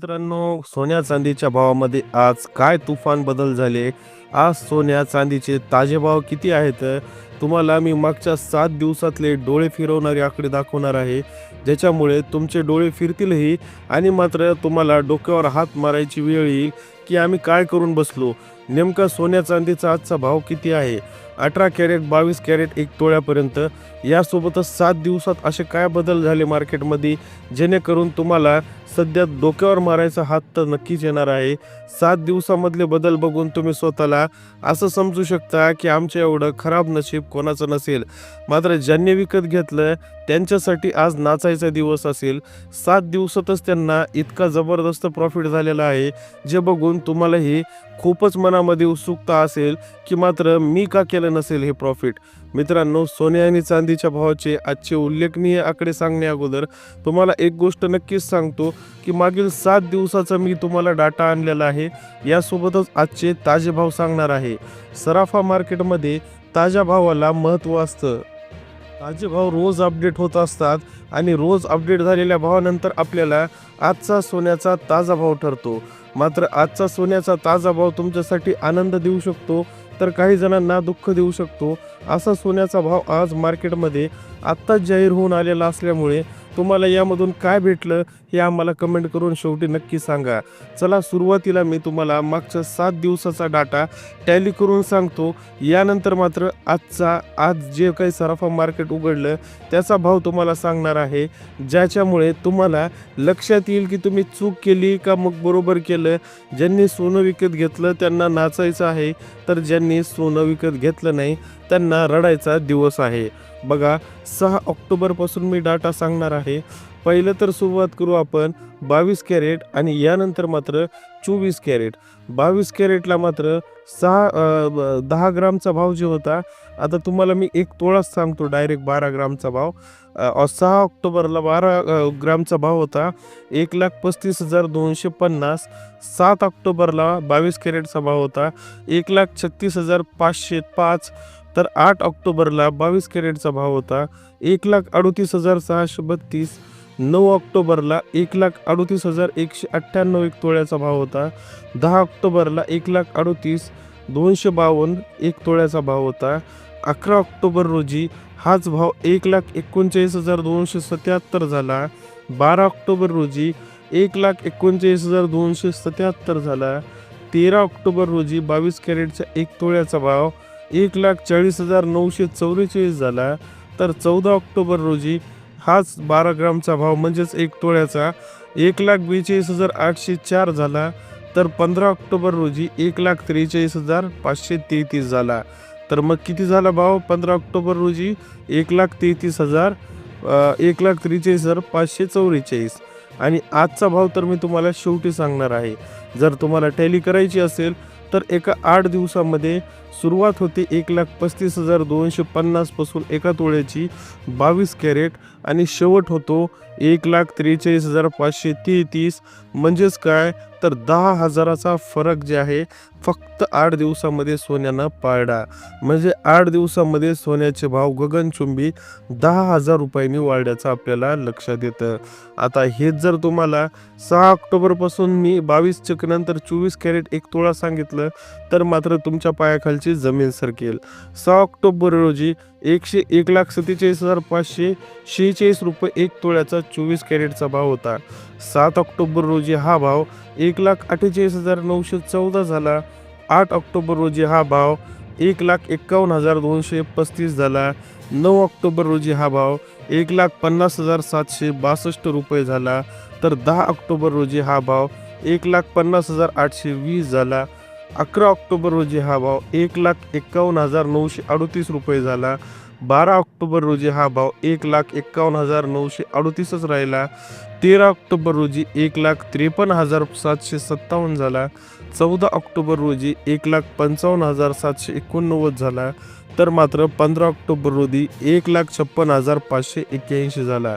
मित्रांनो सोन्या चांदीच्या भावामध्ये आज काय तुफान बदल झाले? आज सोन्या चांदीचे ताजे भाव किती आहेत? तुम्हाला मी मागच्या सात दिवसातले डोळे फिरवणारे आकडे दाखवणार आहे ज्याच्यामुळे तुमचे डोळे फिरतीलही आणि मात्र तुम्हाला डोक्यावर हात मारायची वेळ येईल. की आम्ही काय करून बसलो? नेमका सोन्या चांदीचा आजचा भाव किती आहे? अठरा कॅरेट बावीस कॅरेट एक तोळ्यापर्यंत. यासोबतच सात दिवसात असे काय बदल झाले मार्केटमध्ये? जेणेकरून तुम्हाला सध्या डोक्यावर मारायचा हात तर नक्कीच येणार आहे. सात दिवसामधले बदल बघून तुम्ही स्वतःला असं समजू शकता की आमच्या एवढं खराब नशीब कोणाचं नसेल. मात्र ज्यांनी विकत घेतलं त्यांच्यासाठी आज नाचायचा दिवस असेल. सात दिवसातच त्यांना इतका जबरदस्त प्रॉफिट झालेला आहे. जे बघून तुम्हालाही खूपच मनामध्ये उत्सुकता असेल की मात्र मी का केलं नसेल हे प्रॉफिट मित्रांनो सोने आणि चांदीच्या भावाचे आजचे उल्लेखनीय आकडे सांगण्या अगोदर तुम्हाला एक गोष्ट नक्कीच सांगतो की मागील सात दिवसाचा मी तुम्हाला डाटा आणलेला आहे. यासोबतच आजचे ताजे भाव सांगणार आहे. सराफा मार्केटमध्ये ताज्या भावाला महत्त्व असतं. ताजे भाव रोज अपडेट होत असतात आणि रोज अपडेट झालेल्या भावानंतर आपल्याला आजचा सोन्याचा ताजा भाव ठरतो. मात्र आजचा सोन्याचा ताजा भाव तुमच्यासाठी आनंद देऊ शकतो तर काही जणांना दुःख देऊ शकतो. असा सोन्याचा भाव आज मार्केटमध्ये आत्ताच जाहीर होऊन आलेला असल्यामुळे तुम्हाला यामधून काय भेटलं हे आम्हाला कमेंट करून शेवटी नक्की सांगा. चला सुरुवातीला मी तुम्हाला मागच्या सात दिवसाचा डाटा टॅली करून सांगतो. यानंतर मात्र आजचा आज जे काही सराफा मार्केट उघडलं त्याचा भाव तुम्हाला सांगणार आहे. ज्याच्यामुळे तुम्हाला लक्षात येईल की तुम्ही चूक केली का मग बरोबर केलं. ज्यांनी सोनं विकत घेतलं त्यांना नाचायचं आहे. तर ज्यांनी सोनं विकत घेतलं नाही त्यांना रडायचा दिवस आहे. बघा सहा ऑक्टोबरपासून मी डाटा सांगणार आहे. पहिलं तर सुरुवात करू आपण बावीस कॅरेट आणि यानंतर मात्र चोवीस कॅरेट. बावीस कॅरेटला मात्र सहा दहा ग्रामचा भाव जे होता आता तुम्हाला मी एक तोळाच सांगतो डायरेक्ट बारा ग्रामचा भाव. सहा ऑक्टोबरला बारा ग्रामचा भाव होता एक लाख पस्तीस हजार दोनशे पन्नास. सात ऑक्टोबरला बावीस कॅरेटचा भाव होता एक लाख छत्तीस हजार पाचशे पाच. तर आठ ऑक्टोबरला बावीस कॅरेटचा भाव होता. एक लाख अडोतीस हजार सहाशे बत्तीस. नऊ ऑक्टोबरला एक लाख अडोतीस हजार एकशे अठ्ठ्याण्णव एक तोळ्याचा भाव होता. दहा ऑक्टोबरला एक लाख अडोतीस दोनशे बावन्न एक तोळ्याचा भाव होता. अकरा ऑक्टोबर रोजी हाच भाव एक लाख एकोणचाळीस हजार दोनशे सत्याहत्तर झाला. बारा ऑक्टोबर रोजी एक लाख एकोणचाळीस हजार दोनशे सत्याहत्तर झाला. तेरा ऑक्टोबर रोजी बावीस कॅरेटचा एक तोळ्याचा भाव एक लाख चाळीस हजार नऊशे चौवेचाळीस झाला. तर चौदा ऑक्टोबर रोजी हाच बारा ग्रामचा भाव म्हणजेच एक तोळ्याचा एक लाख बेचाळीस हजार आठशे चार झाला. तर पंधरा ऑक्टोबर रोजी एक लाख त्रेचाळीस हजार पाचशे तेहतीस झाला. तर मग किती झाला भाव? पंधरा ऑक्टोबर रोजी एक लाख तेहतीस हजार एक लाख त्रेचाळीस हजार पाचशे चौवेचाळीस. आणि आजचा भाव तर मी तुम्हाला शेवटी सांगणार आहे. जर तुम्हाला टॅली करायची असेल तर एका आठ दिवसामध्ये सुरुवात होते एक लाख पस्तीस हजार दोनशे पन्नासपासून एका तोळ्याची बावीस कॅरेट आणि शेवट होतो एक लाख त्रेचाळीस हजार पाचशे तेहतीस. म्हणजेच काय? तर दहा हजाराचा फरक जे आहे फक्त आठ दिवसामध्ये सोन्यानं पाळला म्हणजे आठ दिवसामध्ये सोन्याचे भाव गगनचुंबी दहा हजार रुपयांनी वाढल्याचं आपल्याला लक्षात येतं. आता हेच जर तुम्हाला सहा ऑक्टोबरपासून मी बावीस चकनंतर चोवीस कॅरेट एक तोळा सांगितलं तर मात्र तुमच्या पायाखालची जमीन सरकेल. सहा ऑक्टोबर रोजी एकशे एक लाख सत्तेचाळीस हजार पाचशे शेहेचाळीस रुपये एक तोळ्याचा चोवीस कॅरेटचा भाव होता. सात ऑक्टोबर रोजी हा भाव एक लाख अठ्ठेचाळीस हजार नऊशे चौदा झाला. आठ ऑक्टोबर रोजी हा भाव एक लाख एक्कावन्न हजार दोनशे पस्तीस झाला. नऊ ऑक्टोबर रोजी हा भाव एक लाख पन्नास हजार सातशे बासष्ट रुपये झाला. तर दहा ऑक्टोबर रोजी हा भाव एक लाख पन्नास हजार आठशे वीस झाला. अकरा ऑक्टोबर रोजी हा भाव एक लाख एक्कावन्न हजार नऊशे अडतीस रुपये झाला. बारा ऑक्टोबर रोजी हा भाव एक लाख एक्कावन्न हजार नऊशे अडतीसच राहिला. तेरा ऑक्टोबर रोजी एक लाख त्रेपन्न हजार सातशे सत्तावन्न झाला. चौदा ऑक्टोबर रोजी एक लाख पंचावन्न हजार सातशे एकोणनव्वद झाला. तर मात्र पंधरा ऑक्टोबर रोजी एक लाख छप्पन हजार पाचशे एक्क्याऐंशी झाला.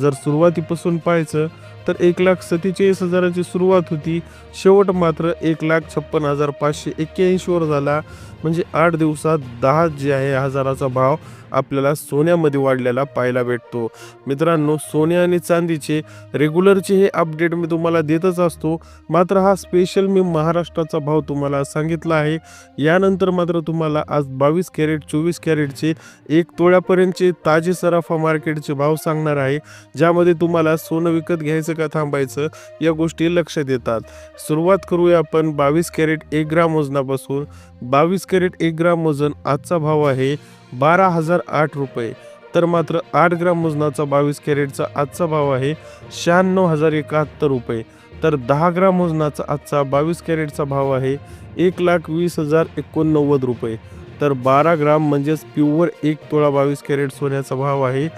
जर सुरुवातीपासून पाहायचं तर एक लाख सत्तेचाळीस हजाराची सुरुवात होती. शेवट मात्र एक लाख छप्पन हजार पाचशे एक्क्याऐंशीवर झाला. म्हणजे आठ दिवसात दहा जे आहे हजाराचा भाव आपल्याला सोन्यामध्ये वाढलेला पाहायला भेटतो. मित्रांनो सोने आणि चांदीचे रेग्युलरचे हे अपडेट मी तुम्हाला देतच असतो. मात्र हा स्पेशल मी महाराष्ट्राचा भाव तुम्हाला सांगितला आहे. यानंतर मात्र तुम्हाला आज बावीस कॅरेट चोवीस कॅरेटचे एक तोळ्यापर्यंतचे ताजे सराफा मार्केटचे भाव सांगणार आहे. ज्यामध्ये तुम्हाला सोनं विकत घ्यायचं का थांबायचं या गोष्टी लक्षात येतात. सुरुवात करूया आपण बावीस कॅरेट एक ग्राम वजनापासून. बावीस कॅरेट एक ग्राम वजन आजचा भाव आहे बारा हजार आठ रुपये. तर मात्र आठ ग्राम वजनाचा बावीस कॅरेटचा आजचा भाव आहे शहाण्णव हजार एकाहत्तर रुपये. तर दहा ग्राम वजनाचा आजचा बावीस कॅरेटचा भाव आहे एक लाख वीस हजार एकोणनव्वद रुपये. तर बारा ग्राम म्हणजेच प्युअर एक तोळा बावीस कॅरेट सोन्याचा भाव आहे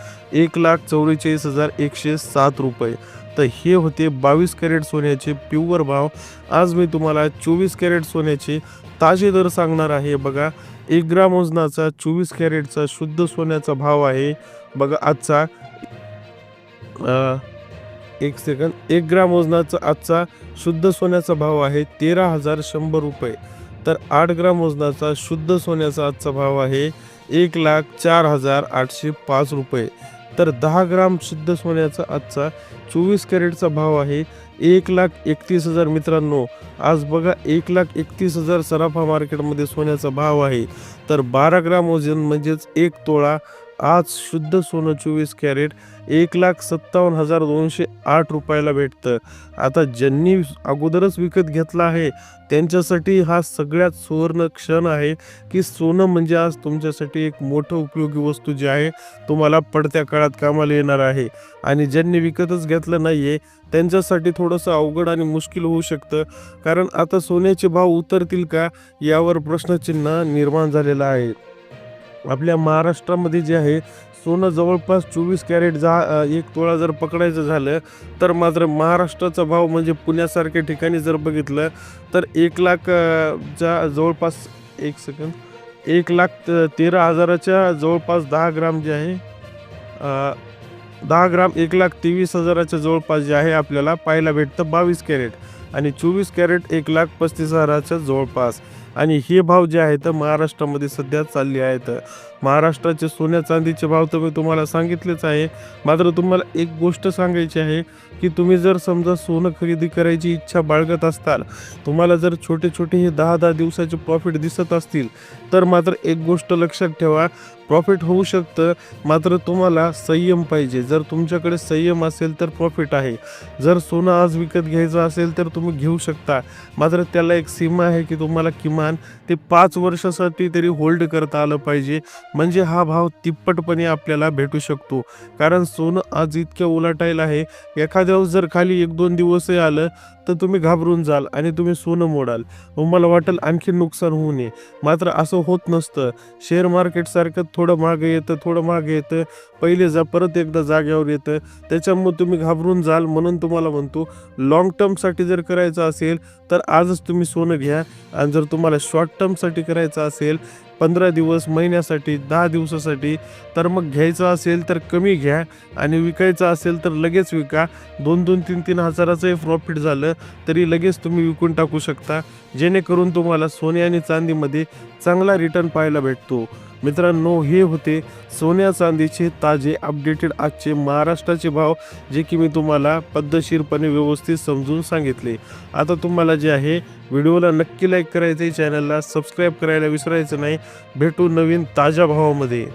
एक लाख चौवेचाळीस हजार एकशे सात रुपये. तर हे होते बावीस कॅरेट सोन्याचे प्युअर भाव. आज मी तुम्हाला चोवीस कॅरेट सोन्याचे ताजे दर सांगणार आहे. बघा एक ग्राम वजनाचा चोवीस कॅरेटचा शुद्ध सोन्याचा भाव आहे. बघा आजचा एक सेकंद एक ग्राम वजनाचा आजचा शुद्ध सोन्याचा भाव आहे तेरा हजार शंभर रुपये. तर आठ ग्राम वजनाचा शुद्ध सोन्याचा आजचा भाव आहे एक लाख चार हजार आठशे पाच रुपये. तर दहा ग्राम शुद्ध सोन्याचा आजचा चोवीस कॅरेटचा भाव आहे एक लाख एकतीस हजार मित्रांनो आज बघा एक लाख एकतीस हजार सराफा मार्केटमध्ये सोन्याचा भाव आहे. तर बारा ग्राम वजन म्हणजेच एक तोळा आज शुद्ध सोनं चोवीस कॅरेट एक लाख सत्तावन्न हजार दोनशे आठ रुपयाला भेटतं. आता ज्यांनी अगोदरच विकत घेतला आहे त्यांच्यासाठी हा सगळ्यात सुवर्ण क्षण आहे की सोनं म्हणजे आज तुमच्यासाठी एक मोठं उपयोगी वस्तू जी आहे तुम्हाला पडत्या काळात कामाला येणार आहे. आणि ज्यांनी विकतच घेतलं नाही आहे त्यांच्यासाठी थोडंसं अवघड आणि मुश्किल होऊ शकतं. कारण आता सोन्याचे भाव उतरतील का यावर प्रश्नचिन्ह निर्माण झालेलं आहे. आपल्या महाराष्ट्रामध्ये जे आहे सोनं जवळपास चोवीस कॅरेट जा एक तोळा जर पकडायचं झालं तर मात्र महाराष्ट्राचा भाव म्हणजे पुण्यासारख्या ठिकाणी जर बघितलं तर एक लाखच्या जवळपास एक सेकंद एक लाख तेरा हजाराच्या जवळपास दहा ग्राम जे आहे दहा ग्राम एक लाख तेवीस हजाराच्या जवळपास जे आहे आपल्याला पाहायला भेटतं बावीस कॅरेट आणि चोवीस कॅरेट एक लाख पस्तीस हजाराच्या जवळपास. आणि हे भाव जे आहेत महाराष्ट्रामध्ये सध्या चालले आहेत. महाराष्ट्राचे सोन्या चांदीचे भाव तर मी तुम्हाला सांगितलेच आहे. मात्र तुम्हाला एक गोष्ट सांगायची आहे की तुम्ही जर समजा सोनं खरेदी करायची इच्छा बाळगत असताल तुम्हाला जर छोटे छोटे हे दहा दहा दिवसाचे प्रॉफिट दिसत असतील तर मात्र एक गोष्ट लक्षात ठेवा प्रॉफिट होऊ शकतं. मात्र तुम्हाला संयम पाहिजे. जर तुमच्याकडे संयम असेल तर प्रॉफिट आहे. जर सोनं आज विकत घ्यायचं असेल तर तुम्ही घेऊ शकता. मात्र त्याला एक सीमा आहे की तुम्हाला किमान ते पाच वर्षासाठी तरी होल्ड करता आलं पाहिजे. म्हणजे हा भाव तिप्पटपणे आपल्याला भेटू शकतो. कारण सोनं आज इतक्या उलाटायला आहे. एखाद्यावर जर खाली एक दोन दिवसही आलं तर तुम्ही घाबरून जाल आणि तुम्ही सोनं मोडाल. तुम्हाला वाटेल आणखी नुकसान होऊ नये. मात्र असं होत नसतं. शेअर मार्केटसारखं थोडं मागे येतं थोडं मागे येतं. पहिले जा परत एकदा जाग्यावर येतं. त्याच्यामुळे तुम्ही घाबरून जाल म्हणून तुम्हाला म्हणतो लॉंग टर्मसाठी जर करायचं असेल तर आजच तुम्ही सोनं घ्या. आणि जर तुम्हाला शॉर्ट टर्मसाठी करायचं असेल पंधरा दिवस महिन्यासाठी दहा दिवसासाठी तर मग घ्यायचं असेल तर कमी घ्या. आणि विकायचं असेल तर लगेच विका. दोन दोन तीन तीन हजाराचंही प्रॉफिट झालं तरी लगेच तुम्ही विकून टाकू शकता. जेणेकरून तुम्हाला सोने आणि चांदीमध्ये चांगला रिटर्न पाहायला भेटतो. मित्रांनो हे होते सोन्या चांदीचे ताजे अपडेटेड आजचे महाराष्ट्राचे भाव जे की मी तुम्हाला पद्धतशीरपणे व्यवस्थित समजून सांगितले. आता तुम्हाला जे आहे व्हिडिओला नक्की लाईक करायचे चॅनलला सबस्क्राईब करायला विसरायचं नाही. भेटू नवीन ताज्या भावामध्ये.